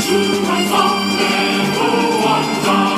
주한 성내 구원자.